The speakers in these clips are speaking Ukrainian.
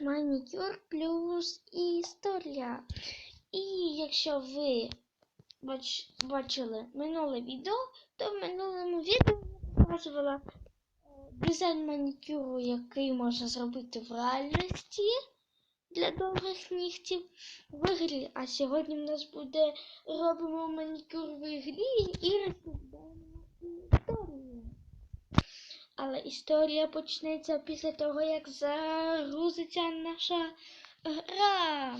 манікюр плюс історія. І якщо ви бач, бачили минуле відео, то в минулому відео я показувала е, дизайн манікюру, який можна зробити в реальності для довгих нігтів в ігрі. А сьогодні в нас буде робимо манікюр в ігрі і Але історія почнеться після того, як загрузиться наша гра.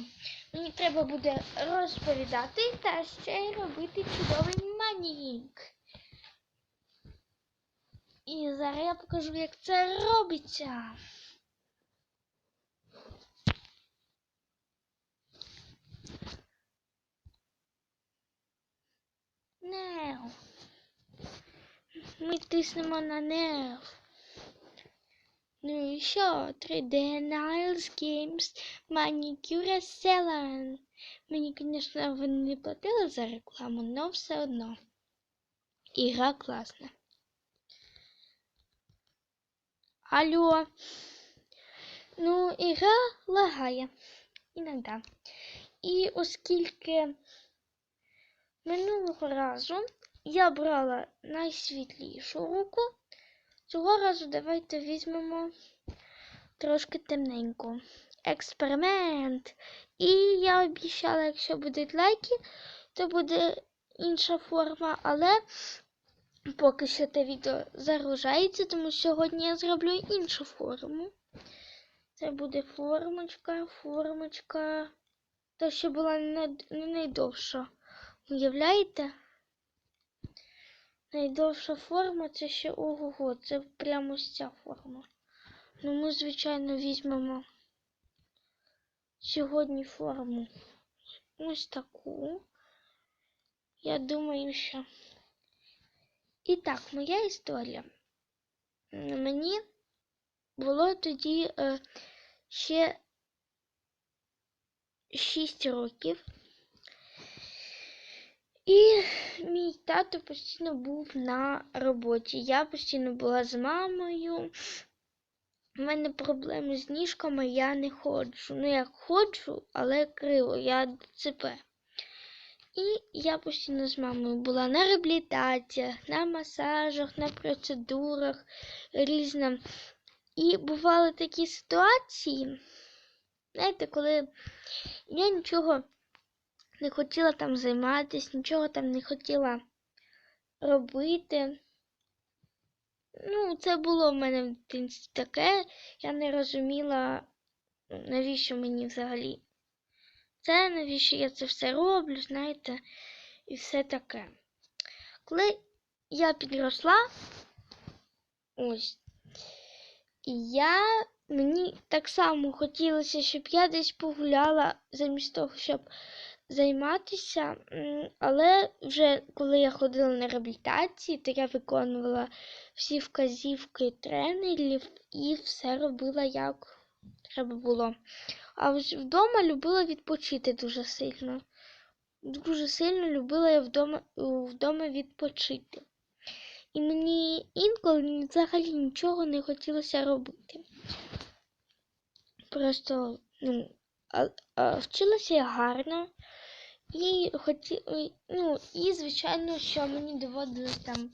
Мені треба буде розповідати та ще робити чудовий манік. І зараз я покажу, як це робиться. Нео. Ми тиснемо на нео. Ну і що? 3D Niles Games Manicure Salon. Мені, звісно, вони не платили за рекламу, але все одно. Ігра класна. Алло. Ну, ігра лагає. Іноді. І оскільки минулого разу я брала найсвітлішу руку, цього разу давайте візьмемо трошки темненьку. Експеримент. І я обіцяла, якщо будуть лайки, то буде інша форма, але поки що те відео загружається, тому сьогодні я зроблю іншу форму. Це буде формочка, формочка. Та що була не найдовша. Уявляєте? Найдовша форма це ще ого, це прямо ось ця форма. Ну, ми, звичайно, візьмемо сьогодні форму ось таку. Я думаю, що. І так, моя історія. Мені було тоді е, ще 6 років. І мій тато постійно був на роботі. Я постійно була з мамою. У мене проблеми з ніжками, я не ходжу. Ну, як ходжу, але криво, я ДЦП. І я постійно з мамою була на реабілітаціях, на масажах, на процедурах різним. І бували такі ситуації, знаєте, коли я нічого не хотіла там займатися, нічого там не хотіла робити. Ну, це було в мене в дитинстві таке. Я не розуміла, навіщо мені взагалі це, навіщо я це все роблю, знаєте, і все таке. Коли я підросла, ось, і я мені так само хотілося, щоб я десь погуляла замість того, щоб займатися. Але вже коли я ходила на реабілітації, то я виконувала всі вказівки тренерів і все робила як треба було. А вдома любила відпочити дуже сильно. Дуже сильно любила я вдома, вдома відпочити. І мені інколи взагалі нічого не хотілося робити. Просто ну, вчилася я гарно. І хоті... ну, і, звичайно, що мені доводилось там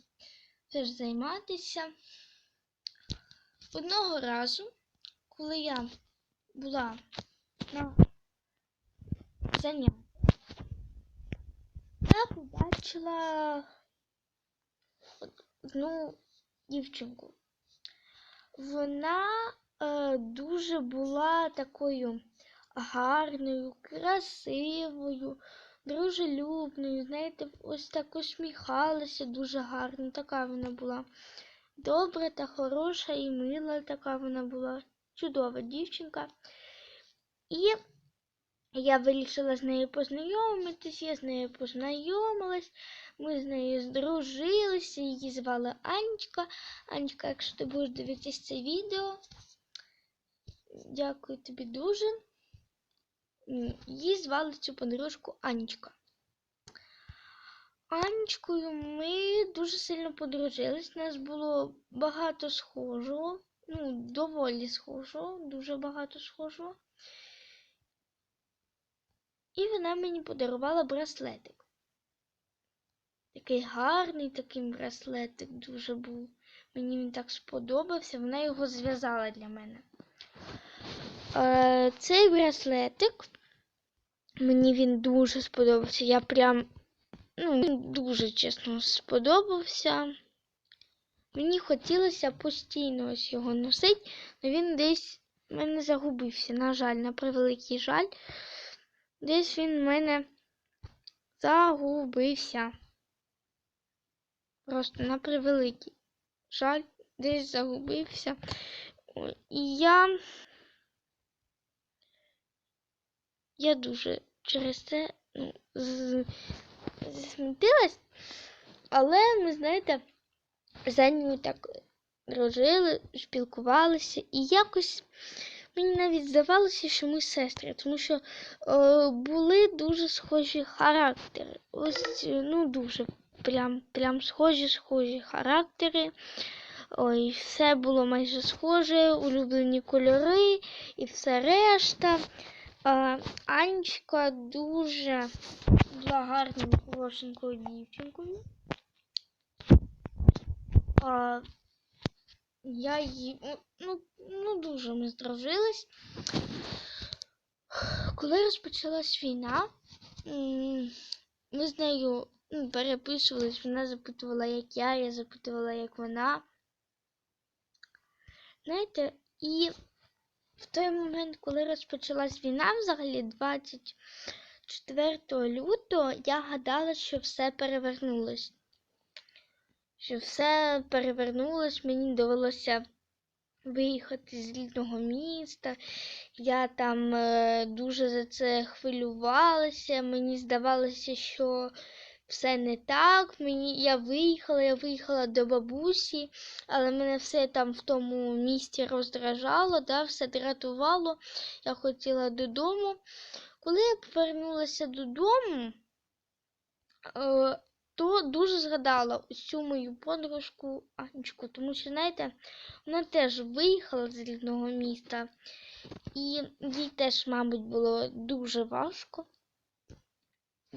теж займатися. Одного разу, коли я була на заняттях, я побачила одну дівчинку. Вона е, дуже була такою гарною, красивою, дружелюбною, знаєте, ось так усміхалася дуже гарно. Така вона була добра та хороша і мила, така вона була чудова дівчинка. І я вирішила з нею познайомитись, я з нею познайомилась, ми з нею здружилися, її звали Анечка. Анечка, якщо ти будеш дивитися це відео, дякую тобі дуже. Її звали цю подружку Анечка. Анечкою ми дуже сильно подружились. Нас було багато схожого ну, доволі схожого, дуже багато схожого. І вона мені подарувала браслетик. Такий гарний такий браслетик дуже був. Мені він так сподобався, вона його зв'язала для мене. Е, цей браслетик мені він дуже сподобався. Я прям ну, він дуже чесно сподобався. Мені хотілося постійно ось його носити, але він десь в мене загубився. На жаль, на превеликий жаль. Десь він в мене загубився. Просто на превеликий жаль, десь загубився. І я. Я дуже через це ну, засмутилась, але ми, знаєте, за ним так дружили, спілкувалися, і якось мені навіть здавалося, що ми сестри, тому що е, були дуже схожі характери. Ось, е, ну, дуже прям, прям схожі, схожі характери. Ой, все було майже схоже, улюблені кольори і все решта. А, Анечка дуже була гарною, хорошенькою дівчинкою. А, я її, ну, ну, ну, дуже ми здружились. Коли розпочалась війна, ми з нею ну, переписувались, вона запитувала, як я, я запитувала, як вона. Знаєте, і в той момент, коли розпочалась війна, взагалі 24 лютого, я гадала, що все перевернулось. Що все перевернулось, мені довелося виїхати з рідного міста. Я там е, дуже за це хвилювалася. Мені здавалося, що все не так. Мені я виїхала, я виїхала до бабусі, але мене все там в тому місті роздражало, да, все дратувало. Я хотіла додому. Коли я повернулася додому, е, то дуже згадала цю мою подружку Анечку, тому що, знаєте, вона теж виїхала з рідного міста, і їй теж, мабуть, було дуже важко.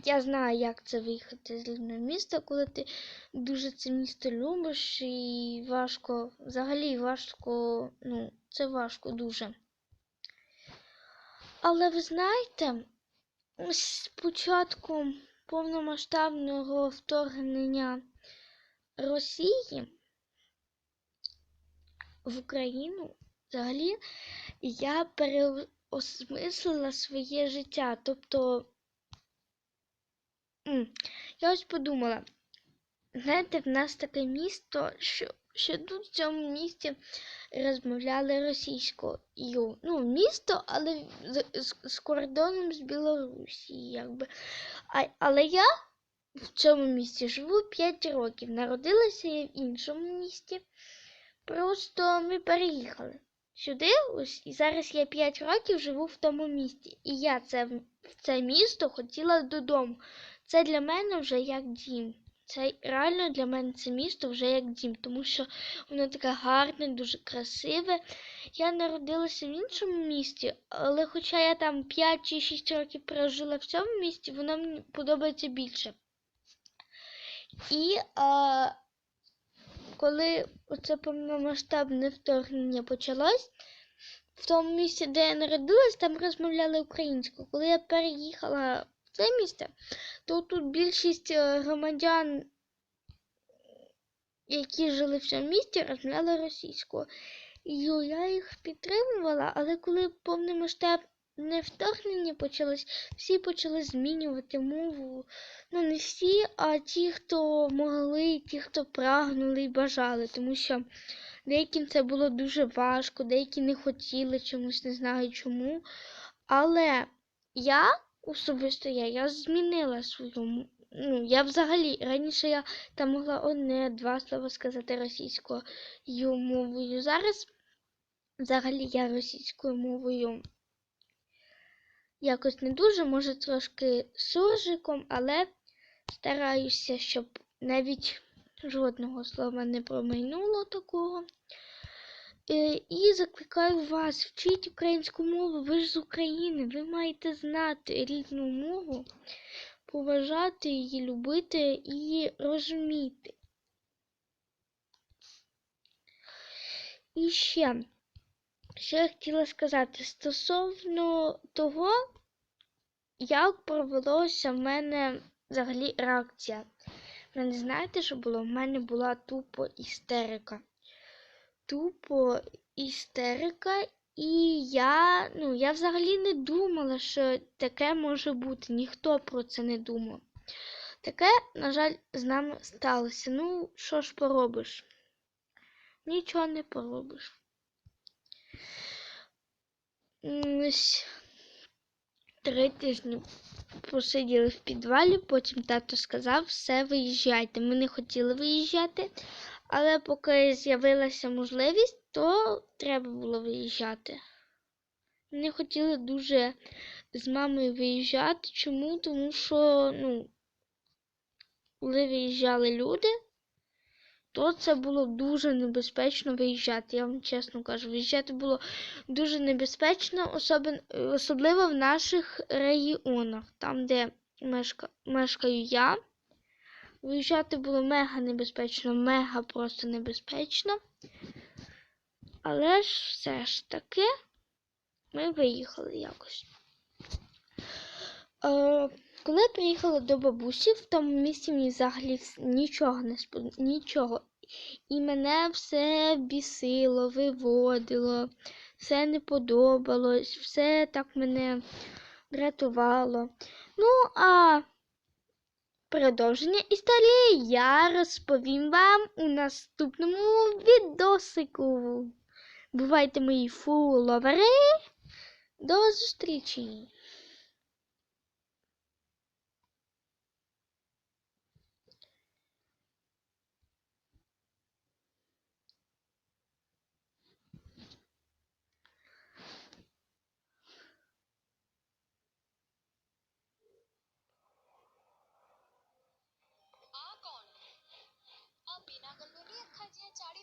Я знаю, як це виїхати з рідного міста, коли ти дуже це місто любиш, і важко, взагалі важко, ну, це важко дуже. Але ви знаєте, з початку повномасштабного вторгнення Росії в Україну взагалі я переосмислила своє життя. Тобто, я ось подумала, знаєте, в нас таке місто, що, що тут в цьому місті розмовляли російською. Ну, місто, але з, з, з кордоном з Білорусі, якби. А, але я в цьому місті живу 5 років. Народилася я в іншому місті. Просто ми переїхали сюди. Ось і зараз я 5 років живу в тому місті. І я це, в це місто хотіла додому. Це для мене вже як дім. Це реально для мене це місто вже як дім, тому що воно таке гарне, дуже красиве. Я народилася в іншому місті, але хоча я там 5 чи 6 років прожила в цьому місті, воно мені подобається більше. І а, коли оце повномасштабне вторгнення почалось, в тому місці, де я народилась, там розмовляли українською. Коли я переїхала це місце, то тут більшість е, громадян, які жили в цьому місті, розмовляли російською. І я їх підтримувала, але коли повномасштабне вторгнення почалось, всі почали змінювати мову. Ну, не всі, а ті, хто могли, ті, хто прагнули і бажали, тому що деяким це було дуже важко, деякі не хотіли чомусь, не знаю чому. Але я особисто я, я змінила свою Ну, я взагалі раніше я там могла одне-два слова сказати російською мовою. Зараз взагалі я російською мовою якось не дуже, може трошки суржиком, але стараюся, щоб навіть жодного слова не промайнуло такого. Е, І закликаю вас, вчіть українську мову, ви ж з України, ви маєте знати рідну мову, поважати її, любити і розуміти. І ще, що я хотіла сказати стосовно того, як провелося в мене взагалі реакція. В мене знаєте, що було? В мене була тупо істерика. Тупо істерика, і я, ну, я взагалі не думала, що таке може бути. Ніхто про це не думав. Таке, на жаль, з нами сталося. Ну, що ж поробиш? Нічого не поробиш. Ось три тижні посиділи в підвалі, потім тато сказав, все, виїжджайте. Ми не хотіли виїжджати, але поки з'явилася можливість, то треба було виїжджати. Не хотіли дуже з мамою виїжджати. Чому? Тому що, ну, коли виїжджали люди, то це було дуже небезпечно виїжджати. Я вам чесно кажу, виїжджати було дуже небезпечно, особливо в наших регіонах, там, де мешка... мешкаю я. Виїжджати було мега небезпечно, мега просто небезпечно. Але ж все ж таки ми виїхали якось. Е, коли я приїхала до бабусі, в тому місці мені взагалі нічого не спод... нічого. І мене все бісило, виводило, все не подобалось, все так мене дратувало. Ну, а продовження історії я розповім вам у наступному відосику. Бувайте мої фуловери. До зустрічі!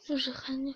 就是喊你